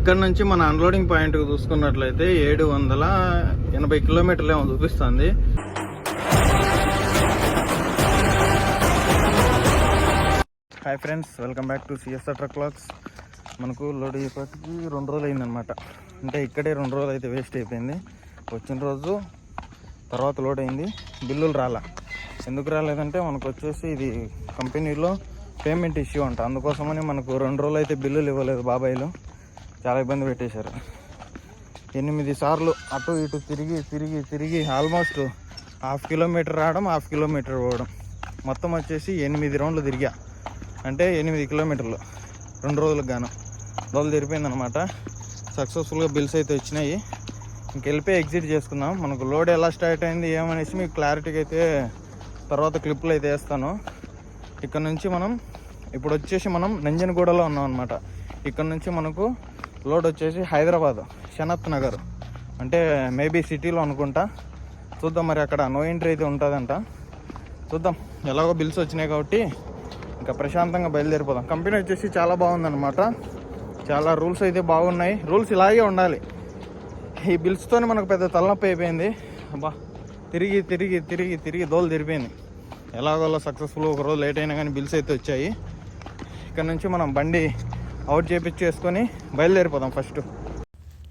ఇక్కడ నుంచి మన అన్లోడింగ్ పాయింట్ చూసుకున్నట్లయితే ఏడు వందల ఎనభై కిలోమీటర్లు ఏమో చూపిస్తుంది. Hi friends welcome back to CSR truck clocks మనకు లోడ్ అయిపోయి రెండు రోజులు అయిందనమాట అంటే ఇక్కడే రెండు రోజులు అయితే వేస్ట్ అయిపోయింది. వచ్చిన రోజు తర్వాత లోడ్ అయింది. బిల్లులు రాలా. ఎందుకు రాలేదంటే మనకు వచ్చేసి ఇది కంపెనీలో పేమెంట్ ఇష్యూ అంట. అందుకోసమని మనకు రెండు రోజులు అయితే బిల్లులు ఇవ్వలేదు బాబాయ్లు. చాలా ఇబ్బంది పెట్టేశారు. ఎనిమిది సార్లు అటు ఇటు తిరిగి తిరిగి తిరిగి ఆల్మోస్ట్ హాఫ్ కిలోమీటర్ రావడం హాఫ్ కిలోమీటర్ పోవడం. మొత్తం వచ్చేసి ఎనిమిది రౌండ్లు తిరిగా. అంటే ఎనిమిది కిలోమీటర్లు రెండు రోజులకు గాను. రోజులు తిరిపోయిందనమాట సక్సెస్ఫుల్గా బిల్స్ అయితే వచ్చినాయి. ఇంకెళ్ళిపోయి ఎగ్జిట్ చేసుకుందాం. మనకు లోడ్ ఎలా స్టార్ట్ అయింది ఏమనేసి మీకు క్లారిటీగా అయితే తర్వాత క్లిప్లు అయితే వేస్తాను. ఇక్కడ నుంచి మనం ఇప్పుడు వచ్చేసి మనం నంజనగూడలో ఉన్నాం అనమాట ఇక్కడ నుంచి మనకు లోడ్ వచ్చేసి హైదరాబాద్ షనత్ నగర్. అంటే మేబీ సిటీలో అనుకుంటా. చూద్దాం మరి అక్కడ నో ఎంట్రీ అయితే ఉంటుందంట. చూద్దాం. ఎలాగో బిల్స్ వచ్చినాయి కాబట్టి ఇంకా ప్రశాంతంగా బయలుదేరిపోదాం. కంపెనీ వచ్చేసి చాలా బాగుందన్నమాట. చాలా రూల్స్ అయితే బాగున్నాయి. రూల్స్ ఇలాగే ఉండాలి. ఈ బిల్స్తోనే మనకు పెద్ద తలనొప్పి అయిపోయింది. అబ్బా. తిరిగి తిరిగి తిరిగి తిరిగి దోలు తిరిపోయింది ఎలాగోలా సక్సెస్ఫుల్ ఒక రోజు లేట్ అయినా కానీ బిల్స్ అయితే వచ్చాయి. ఇక్కడ నుంచి మనం బండి అవుట్ చేపించేసుకొని బయలుదేరిపోదాం ఫస్ట్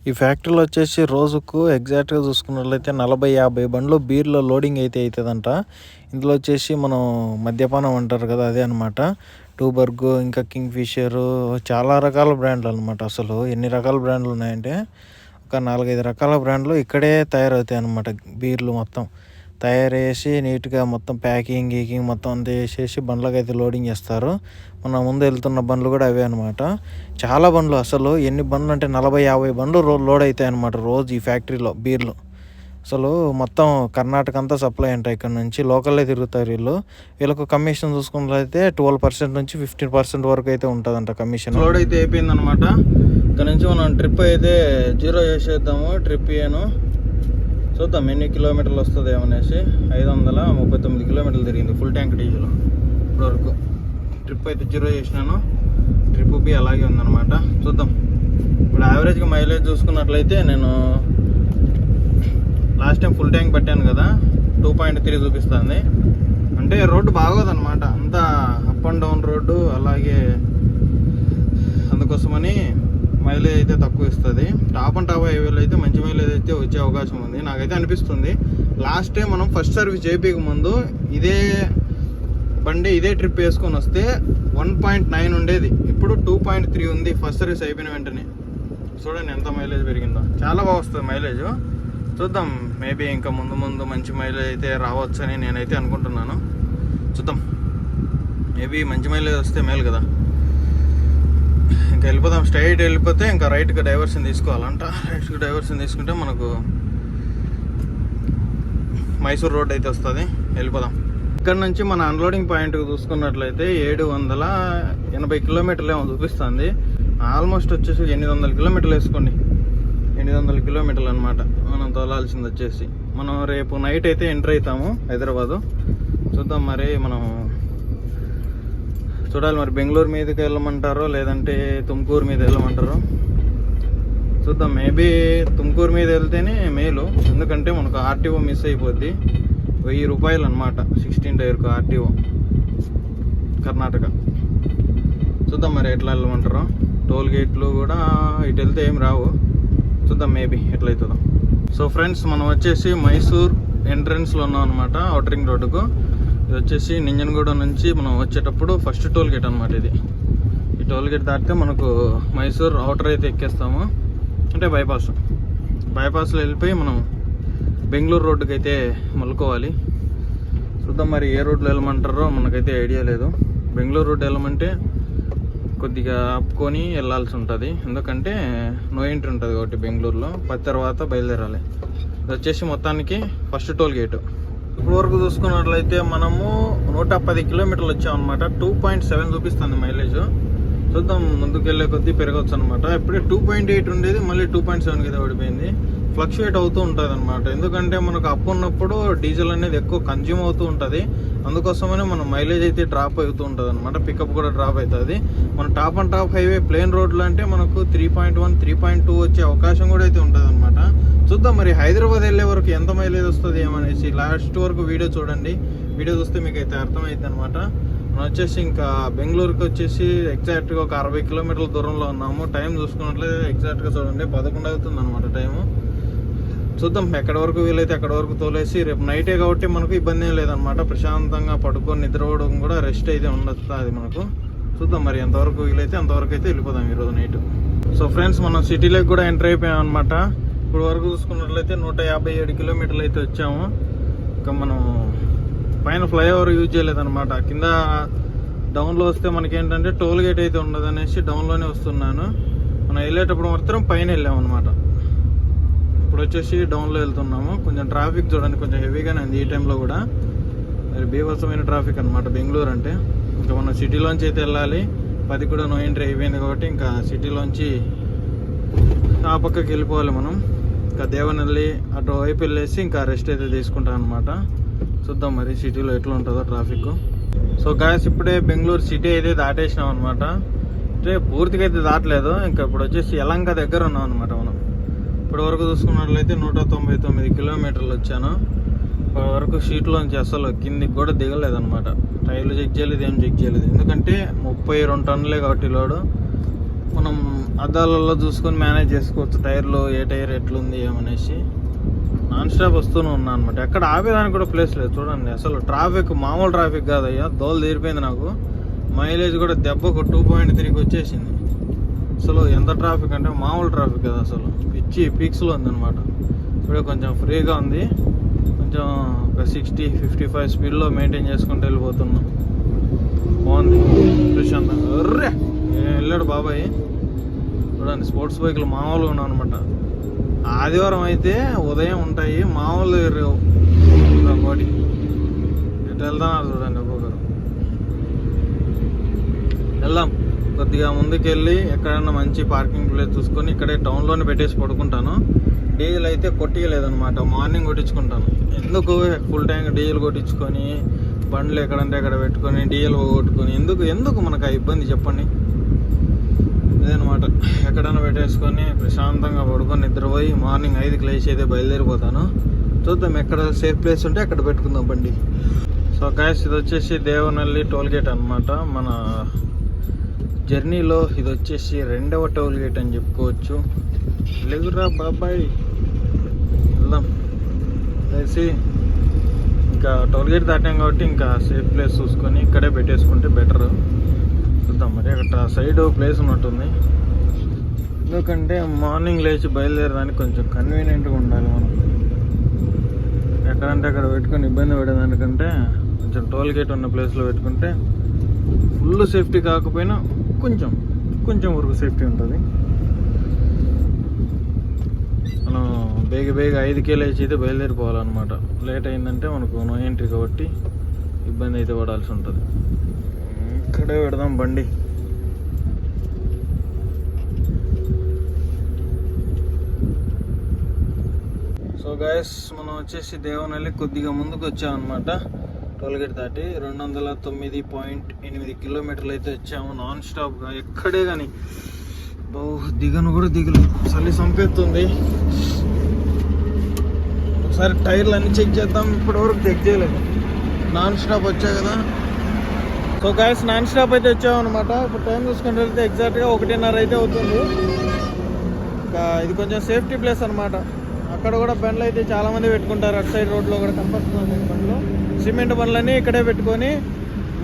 ఈ ఫ్యాక్టరీలో వచ్చేసి రోజుకు ఎగ్జాక్ట్గా చూసుకున్నట్లయితే నలభై యాభై బండ్లు బీర్లో లోడింగ్ అయితే అవుతుందంట ఇందులో వచ్చేసి మనం మద్యపానం అంటారు కదా అదే అనమాట టూబర్గ్ ఇంకా కింగ్ ఫిషర్ చాలా రకాల బ్రాండ్లు అనమాట అసలు. ఎన్ని రకాల బ్రాండ్లు ఉన్నాయంటే ఒక నాలుగైదు రకాల బ్రాండ్లు ఇక్కడే తయారవుతాయి అనమాట బీర్లు మొత్తం. తయారు చేసి నీట్గా మొత్తం ప్యాకింగ్ గీకింగ్ మొత్తం అంతా చేసేసి బండ్లకైతే లోడింగ్ చేస్తారు. మన ముందు వెళ్తున్న బండ్లు కూడా అవే అనమాట చాలా బండ్లు అసలు ఎన్ని బండ్లు అంటే నలభై యాభై బండ్లు రో లోడ్ అవుతాయి అనమాట రోజు ఈ ఫ్యాక్టరీలో బీర్లు. అసలు మొత్తం కర్ణాటక అంతా సప్లై అంట ఇక్కడ నుంచి లోకల్లో తిరుగుతారు వీళ్ళు. వీళ్ళకు కమిషన్ చూసుకున్నట్లయితే ట్వెల్వ్ పర్సెంట్ నుంచి ఫిఫ్టీన్ పర్సెంట్ వరకు అయితే ఉంటుందంట కమిషన్. లోడ్ అయితే అయిపోయింది అనమాట ఇక్కడ నుంచి మనం ట్రిప్ అయితే జీరో చేసేద్దాము ట్రిప్ ఏను చూద్దాం ఎన్ని కిలోమీటర్లు వస్తుంది ఏమనేసి. ఐదు వందల ముప్పై తొమ్మిది కిలోమీటర్లు తిరిగింది ఫుల్ ట్యాంక్ డీజిల్. ఇప్పటివరకు ట్రిప్ అయితే జీరో చేసినాను. ట్రిప్ బి అలాగే ఉందన్నమాట. చూద్దాం. ఇప్పుడు యావరేజ్గా మైలేజ్ చూసుకున్నట్లయితే నేను లాస్ట్ టైం ఫుల్ ట్యాంక్ పెట్టాను కదా. టూ పాయింట్ త్రీ చూపిస్తుంది. అంటే రోడ్డు బాగోదన్నమాట. అంతా అప్ అండ్ డౌన్ రోడ్డు అలాగే అందుకోసమని మైలేజ్ అయితే తక్కువ ఇస్తుంది టాప్ అండ్ టాప్ హైవేలో అయితే మంచి మైలేజ్ అయితే వచ్చే అవకాశం ఉంది. నాకైతే అనిపిస్తుంది. లాస్ట్ టైం మనం ఫస్ట్ సర్వీస్ చేపీకి ముందు ఇదే బండి ఇదే ట్రిప్ వేసుకొని వస్తే వన్ పాయింట్ నైన్ ఉండేది. ఇప్పుడు టూ పాయింట్ త్రీ ఉంది ఫస్ట్ సర్వీస్ అయిపోయిన వెంటనే. చూడండి ఎంత మైలేజ్ పెరిగిందో. చాలా బాగా వస్తుంది మైలేజ్. చూద్దాం. మేబీ ఇంకా ముందు ముందు మంచి మైలేజ్ అయితే రావచ్చని నేనైతే అనుకుంటున్నాను. చూద్దాం. మేబీ మంచి మైలేజ్ వస్తే మేలు కదా. వెళ్ళిపోదాం. స్ట్రైట్ వెళ్ళిపోతే ఇంకా రైట్గా డైవర్షన్ తీసుకోవాలంట. రైట్కి డైవర్షన్ తీసుకుంటే మనకు మైసూర్ రోడ్ అయితే వస్తుంది. వెళ్ళిపోదాం. ఇక్కడ నుంచి మన అన్లోడింగ్ పాయింట్ చూసుకున్నట్లయితే ఏడు వందల ఎనభై కిలోమీటర్లు ఏమో చూపిస్తుంది. ఆల్మోస్ట్ వచ్చేసి ఎనిమిది వందల కిలోమీటర్లు వేసుకోండి. ఎనిమిది వందల కిలోమీటర్లు అనమాట మనం తోలాల్సింది వచ్చేసి. మనం రేపు నైట్ అయితే ఎంటర్ అవుతాము హైదరాబాదు. చూద్దాం మరి మనం చూడాలి మరి బెంగళూరు మీదకి వెళ్ళమంటారో లేదంటే తుమ్కూరు మీద వెళ్ళమంటారో? చూద్దాం. మేబీ తుమ్కూరు మీద వెళ్తేనే మేలు. ఎందుకంటే మనకు ఆర్టీఓ మిస్ అయిపోద్ది. వెయ్యి రూపాయలు అనమాట సిక్స్టీన్ టైర్కు ఆర్టీఓ కర్ణాటక. చూద్దాం మరి ఎట్లా వెళ్ళమంటారో. టోల్ గేట్లు కూడా ఇటు వెళ్తే ఏం రావు. చూద్దాం మేబీ ఎట్లయితుందో. సో ఫ్రెండ్స్ మనం వచ్చేసి మైసూర్ ఎంట్రన్స్లో ఉన్నాం అనమాట అవుటరింగ్ రోడ్డుకు. ఇది వచ్చేసి నింజనగూడ నుంచి మనం వచ్చేటప్పుడు ఫస్ట్ టోల్ గేట్ అనమాట ఇది. ఈ టోల్ గేట్ దాటితే మనకు మైసూర్ అవుటర్ అయితే ఎక్కేస్తాము. అంటే బైపాస్ బైపాస్లో వెళ్ళిపోయి మనం బెంగళూరు రోడ్డుకి అయితే మలుకోవాలి. చూద్దాం మరి ఏ రోడ్లో వెళ్ళమంటారో మనకైతే ఐడియా లేదు. బెంగళూరు రోడ్డు వెళ్ళమంటే కొద్దిగా ఆపుకొని వెళ్ళాల్సి ఉంటుంది. ఎందుకంటే నో ఎంట్రీ ఉంటుంది కాబట్టి బెంగళూరులో. పది తర్వాత బయలుదేరాలి. ఇది వచ్చేసి మొత్తానికి ఫస్ట్ టోల్ గేటు ఇప్పుడు వరకు చూసుకున్నట్లయితే మనము నూట పది కిలోమీటర్లు వచ్చామన్నమాట. టూ పాయింట్ సెవెన్ చూపిస్తుంది మైలేజ్ చూద్దాం ముందుకు వెళ్ళే కొద్దీ పెరగవచ్చు అనమాట ఇప్పుడే టూ పాయింట్ ఎయిట్ ఉండేది మళ్ళీ టూ పాయింట్ సెవెన్ కింద పడిపోయింది. ఫ్లక్చుయేట్ అవుతూ ఉంటుంది అనమాట ఎందుకంటే మనకు అప్ ఉన్నప్పుడు డీజిల్ అనేది ఎక్కువ కన్జ్యూమ్ అవుతూ ఉంటుంది. అందుకోసమనే మన మైలేజ్ అయితే డ్రాప్ అవుతూ ఉంటుంది అనమాట పికప్ కూడా డ్రాప్ అవుతుంది. మన top and top highway plain రోడ్లు అంటే మనకు three point one three point two వచ్చే అవకాశం కూడా అయితే ఉంటుంది అనమాట చూద్దాం మరి హైదరాబాద్ వెళ్ళే వరకు ఎంత మైలేజ్ వస్తుంది ఏమనేసి లాస్ట్ వరకు వీడియో చూడండి. వీడియో చూస్తే మీకు అయితే అర్థమైంది అనమాట మనం వచ్చేసి ఇంకా బెంగళూరుకి వచ్చేసి ఎగ్జాక్ట్గా ఒక అరవై కిలోమీటర్ల దూరంలో ఉన్నాము. టైం చూసుకున్నట్లయితే ఎగ్జాక్ట్గా చూడండి. పదకొండు అవుతుంది అనమాట టైము చూద్దాం. ఎక్కడ వరకు వీలైతే అక్కడ వరకు తోలేసి రేపు నైటే కాబట్టి మనకు ఇబ్బంది ఏం లేదనమాట ప్రశాంతంగా పడుకొని నిద్రపోవడం కూడా రెస్ట్ అయితే ఉండదు అది మనకు. చూద్దాం మరి ఎంతవరకు వీలైతే అంతవరకు అయితే వెళ్ళిపోదాం ఈరోజు నైట్ సో ఫ్రెండ్స్ మనం సిటీలోకి కూడా ఎంటర్ అయిపోయాం అనమాట ఇప్పుడు వరకు చూసుకున్నట్లయితే నూట యాభై ఏడు కిలోమీటర్లు అయితే వచ్చాము. ఇంకా మనం పైన ఫ్లైఓవర్ యూజ్ చేయలేదన్నమాట. కింద డౌన్లో వస్తే మనకేంటంటే టోల్గేట్ టోల్ గేట్ అయితే ఉండదు అనేసి డౌన్లోనే వస్తున్నాను. మనం వెళ్ళేటప్పుడు మాత్రం పైన వెళ్ళామన్నమాట. ఇప్పుడు వచ్చేసి డౌన్లో వెళ్తున్నాము. కొంచెం ట్రాఫిక్ చూడండి కొంచెం హెవీగానే ఉంది ఈ టైంలో కూడా. మరి బీభత్సమైన ట్రాఫిక్ అనమాట బెంగళూరు అంటే. ఇంకా మనం సిటీలోంచి అయితే వెళ్ళాలి. పది కూడా నో ఎంట్రీ అయిపోయింది కాబట్టి ఇంకా సిటీలోంచి ఆ పక్కకి వెళ్ళిపోవాలి మనం. ఇంకా దేవనల్లి అటు వైపు వెళ్ళేసి ఇంకా రెస్ట్ అయితే తీసుకుంటాం అనమాట చూద్దాం మరి సిటీలో ఎట్లా ఉంటుందో ట్రాఫిక్ సో గాయస్ ఇప్పుడే బెంగళూరు సిటీ అయితే దాటేసినాం అనమాట అంటే పూర్తిగా అయితే దాటలేదు. ఇంకా ఇప్పుడు వచ్చేసి యలంక దగ్గర ఉన్నాం అనమాట మనం. ఇప్పటి వరకు చూసుకున్నట్లయితే నూట తొంభై తొమ్మిది కిలోమీటర్లు వచ్చాను. ఇప్పటి వరకు షీట్లోంచి అసలు కిందికి కూడా దిగలేదన్నమాట. టైర్లు చెక్ చేయలేదు ఏం చెక్ చేయలేదు. ఎందుకంటే ముప్పై రెండు టన్నులే కాబట్టి లోడు. మనం అద్దాలలో చూసుకొని మేనేజ్ చేసుకోవచ్చు. టైర్లు ఏ టైర్ ఎట్లుంది ఏమనేసి. నాన్ స్టాప్ వస్తూనే ఉన్నా అనమాట ఎక్కడ ఆపేదానికి కూడా ప్లేస్ లేదు. చూడండి అసలు ట్రాఫిక్ మామూలు ట్రాఫిక్ కాదయ్యా. దోలు తీరిపోయింది నాకు. మైలేజ్ కూడా దెబ్బకు టూ పాయింట్ త్రీకి వచ్చేసింది. అసలు ఎంత ట్రాఫిక్ అంటే మామూలు ట్రాఫిక్ కదా అసలు. పిచ్చి పీక్స్లో ఉందన్నమాట. ఇప్పుడే కొంచెం ఫ్రీగా ఉంది. కొంచెం ఒక సిక్స్టీ ఫిఫ్టీ ఫైవ్ స్పీడ్లో మెయింటైన్ చేసుకుంటూ వెళ్ళిపోతున్నాం. బాగుంది. ప్రశాంత్ అర్రే! నేను వెళ్ళాడు బాబాయ్. చూడండి స్పోర్ట్స్ బైక్లు మామూలుగా ఉన్నావు అనమాట ఆదివారం అయితే ఉదయం ఉంటాయి. మామూలు రేవు. ఇంకా ఒకటి ఎటు చూడండి ఒక్కొక్కరు. వెళ్దాం. కొద్దిగా ముందుకెళ్ళి ఎక్కడైనా మంచి పార్కింగ్ ప్లేస్ చూసుకొని ఇక్కడే టౌన్లోనే పెట్టేసి పడుకుంటాను. డీజిల్ అయితే కొట్టియలేదనమాట మార్నింగ్ కొట్టించుకుంటాను. ఎందుకు? ఫుల్ ట్యాంక్ డీజిల్ కొట్టించుకొని బండ్లు ఎక్కడంటే అక్కడ పెట్టుకొని డీజిల్ కొట్టుకొని ఎందుకు? ఎందుకు మనకు ఆ ఇబ్బంది చెప్పండి? ఇదనమాట. ఎక్కడైనా పెట్టేసుకొని ప్రశాంతంగా పడుకొని నిద్రపోయి మార్నింగ్ ఐదుకి లేచి అయితే బయలుదేరిపోతాను. చూద్దాం ఎక్కడ సేఫ్ ప్లేస్ ఉంటే అక్కడ పెట్టుకుందాం బండి. సో గాయస్ ఇది వచ్చేసి దేవనల్లి టోల్ గేట్ అనమాట మన జర్నీలో ఇది వచ్చేసి రెండవ టోల్ గేట్ అని చెప్పుకోవచ్చు. లేదురా బాబాయ్. వెళ్దాం. వేసి ఇంకా టోల్ గేట్ దాటాం కాబట్టి ఇంకా సేఫ్ ప్లేస్ చూసుకొని ఇక్కడే పెట్టేసుకుంటే బెటర్ చూద్దాం మరి అక్కడ సైడ్ ప్లేస్ ఉన్నట్టుంది. ఎందుకంటే మార్నింగ్ లేచి బయలుదేరడానికి కొంచెం కన్వీనియంట్గా ఉండాలి మనం. ఎక్కడంటే అక్కడ పెట్టుకొని ఇబ్బంది పడేదానికంటే కొంచెం టోల్ గేట్ ఉన్న ప్లేస్లో పెట్టుకుంటే ఫుల్ సేఫ్టీ కాకపోయినా కొంచెం కొంచెం వరకు సేఫ్టీ ఉంటుంది. మనం బేగ బేగ ఐదుకే లేచి అయితే బయలుదేరిపోవాలన్నమాట. లేట్ అయిందంటే మనకు నో ఎంట్రీ కాబట్టి ఇబ్బంది అయితే పడాల్సి ఉంటుంది. ఇక్కడే పెడదాం బండి. సో గాయస్ మనం వచ్చేసి దేవనల్లి కొద్దిగా ముందుకు వచ్చామన్నమాట. టోల్గేట్ దాటి రెండు వందల తొమ్మిది పాయింట్ ఎనిమిది కిలోమీటర్లు అయితే వచ్చాము. నాన్ స్టాప్గా ఎక్కడే కానీ బహు దిగను కూడా దిగలు. చలి సంపెత్తుంది. ఒకసారి టైర్లు అన్ని చెక్ చేద్దాం. ఇప్పటివరకు చెక్ చేయలేదు. నాన్ స్టాప్ వచ్చా కదా. సో గాయస్ నాన్ స్టాప్ అయితే వచ్చాము అనమాట ఇప్పుడు టైం చూసుకుంటే వెళ్తే ఎగ్జాక్ట్గా ఒకటిన్నర అయితే అవుతుంది. ఇంకా ఇది కొంచెం సేఫ్టీ ప్లేస్ అనమాట అక్కడ కూడా బండ్లు అయితే చాలామంది పెట్టుకుంటారు. అటు సైడ్ రోడ్లో కూడా కనపడుతుంది బండ్లు. సిమెంట్ బండ్లన్నీ ఇక్కడే పెట్టుకొని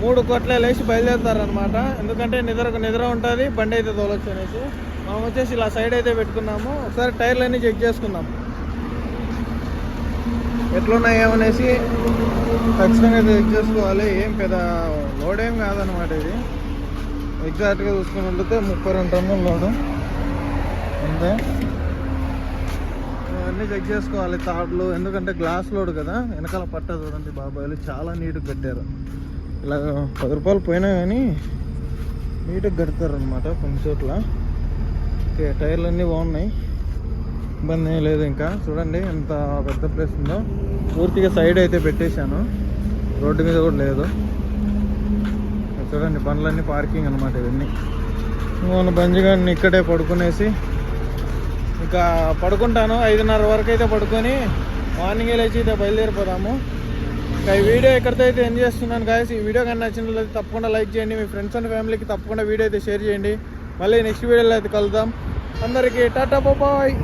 మూడు కొట్లే లేచి బయలుదేరుతారు అనమాట ఎందుకంటే నిద్ర నిద్ర ఉంటుంది బండి అయితే తోలొచ్చు అనేసి. మనం వచ్చేసి ఇలా సైడ్ అయితే పెట్టుకున్నాము. ఒకసారి టైర్లన్నీ చెక్ చేసుకుందాం. ఎట్లున్నాయేమనేసి ఖచ్చితంగా అయితే చెక్ చేసుకోవాలి. ఏం పెద్ద లోడ్ ఏం కాదనమాట ఇది. ఎగ్జాక్ట్గా చూసుకుని ఉంటే ముప్పై రెండు టన్నుల లోడు. అంతే. అన్నీ చెక్ చేసుకోవాలి తాడులు ఎందుకంటే గ్లాస్ లోడ్ కదా వెనకాల పట్ట చూడండి బాబాయ్లు చాలా నీట్గా కట్టారు. ఇలా పది రూపాయలు పోయినా కానీ నీట్గా కడతారు అనమాట కొన్ని చోట్ల. ఓకే టైర్లు అన్నీ బాగున్నాయి. ఇబ్బంది ఏం లేదు ఇంకా. చూడండి ఎంత పెద్ద ప్లేస్ ఉందో. పూర్తిగా సైడ్ అయితే పెట్టేశాను. రోడ్డు మీద కూడా లేదు. చూడండి బండ్లన్నీ పార్కింగ్ అనమాట ఇవన్నీ. మన బంజిగాడిని ఇక్కడే పడుకునేసి ఇంకా పడుకుంటాను ఐదున్నర వరకు అయితే పడుకొని మార్నింగ్ లేచి అయితే బయలుదేరిపోదాము. ఇంకా ఈ వీడియో ఎక్కడితో అయితే ఎంజాయ్ చేస్తున్నాను గాయస్ ఈ వీడియో కానీ నచ్చినట్లయితే తప్పకుండా లైక్ చేయండి మీ ఫ్రెండ్స్ అండ్ ఫ్యామిలీకి తప్పకుండా వీడియో అయితే షేర్ చేయండి. మళ్ళీ నెక్స్ట్ వీడియోలో అయితే కలుద్దాం. అందరికీ టాటా బాయ్.